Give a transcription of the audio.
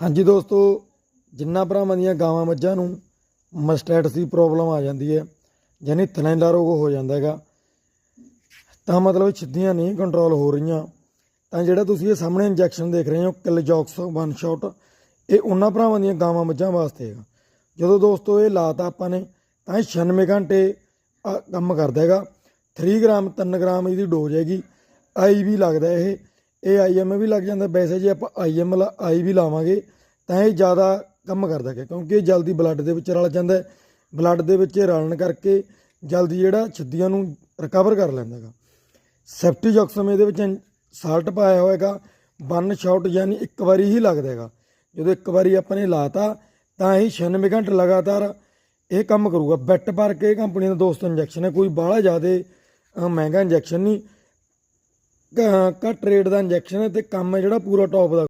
ਹਾਂਜੀ ਦੋਸਤੋ, ਜਿੰਨਾ ਭਰਾਵਾਂ ਦੀਆਂ ਗਾਵਾਂ ਮੱਝਾਂ ਨੂੰ ਮਸਟੈਟਸ ਦੀ ਪ੍ਰੋਬਲਮ ਆ ਜਾਂਦੀ ਹੈ, ਯਾਨੀ ਥਨੈਲਾ ਰੋਗ ਹੋ ਜਾਂਦਾ ਹੈਗਾ, ਤਾਂ ਮਤਲਬ ਸਿੱਧੀਆਂ ਨਹੀਂ ਕੰਟਰੋਲ ਹੋ ਰਹੀਆਂ। ਤਾਂ ਜਿਹੜਾ ਤੁਸੀਂ ਇਹ ਸਾਹਮਣੇ ਇੰਜੈਕਸ਼ਨ ਦੇਖ ਰਹੇ ਹੋ ਕਿਲਜੌਕਸ ਵਨ ਸ਼ਾਟ ਇਹ ਉਹਨਾਂ ਭਰਾਵਾਂ ਦੀਆਂ ਗਾਵਾਂ ਮੱਝਾਂ ਵਾਸਤੇ ਹੈਗਾ। ਜਦੋਂ ਦੋਸਤੋ ਇਹ ਲਾਤਾ ਆਪਾਂ ਨੇ, ਤਾਂ ਇਹ 96 ਘੰਟੇ ਕੰਮ ਕਰਦਾ ਹੈਗਾ। 3 ਗ੍ਰਾਮ 3 ਗ੍ਰਾਮ ਇਹਦੀ ਡੋਜ਼ ਹੈਗੀ। ਆਈ ਵੀ ਲੱਗਦਾ ਇਹ। ਇਹ ਆਈਐਮ ਵੀ ਲੱਗ ਜਾਂਦਾ। ਵੈਸੇ ਜੇ ਆਪਾਂ ਆਈਐਮ ਆਈ ਵੀ ਲਾਵਾਂਗੇ, ਤਾਂ ਇਹ ਜ਼ਿਆਦਾ ਕੰਮ ਕਰਦਾ ਹੈ ਕਿਉਂਕਿ ਇਹ ਜਲਦੀ ਬਲੱਡ ਦੇ ਵਿੱਚ ਰਲ ਜਾਂਦਾ ਬਲੱਡ ਦੇ ਵਿੱਚ ਰਲਣ ਕਰਕੇ ਜਲਦੀ ਜਿਹੜਾ ਛਿੱਦੀਆਂ ਨੂੰ ਰਿਕਵਰ ਕਰ ਲੈਂਦਾ ਹੈਗਾ। ਸੈਫਟੀਜੌਕਸਮ ਇਹਦੇ ਵਿੱਚ ਸਾਲਟ ਪਾਇਆ ਹੋਏਗਾ ਵਨ ਸ਼ਾਟ ਯਾਨੀ ਇੱਕ ਵਾਰੀ ਹੀ ਲੱਗਦਾ ਹੈਗਾ। ਜਦੋਂ ਇੱਕ ਵਾਰੀ ਆਪਾਂ ਨੇ ਲਾਤਾ, ਤਾਂ ਇਹ 96 ਘੰਟੇ ਲਗਾਤਾਰ ਇਹ ਕੰਮ ਕਰੂਗਾ। ਬੈਟ ਪਰ ਕੇ ਕੰਪਨੀ ਦਾ ਦੋਸਤ ਇੰਜੈਕਸ਼ਨ ਹੈ। ਕੋਈ ਬਾਹਲਾ ਜ਼ਿਆਦਾ ਮਹਿੰਗਾ ਇੰਜੈਕਸ਼ਨ ਨਹੀਂ। ਘੱਟ ਰੇਟ ਦਾ ਇੰਜੈਕਸ਼ਨ ਹੈ ਤੇ ਕੰਮ ਹੈ ਜਿਹੜਾ ਪੂਰਾ ਟੌਪ ਦਾ।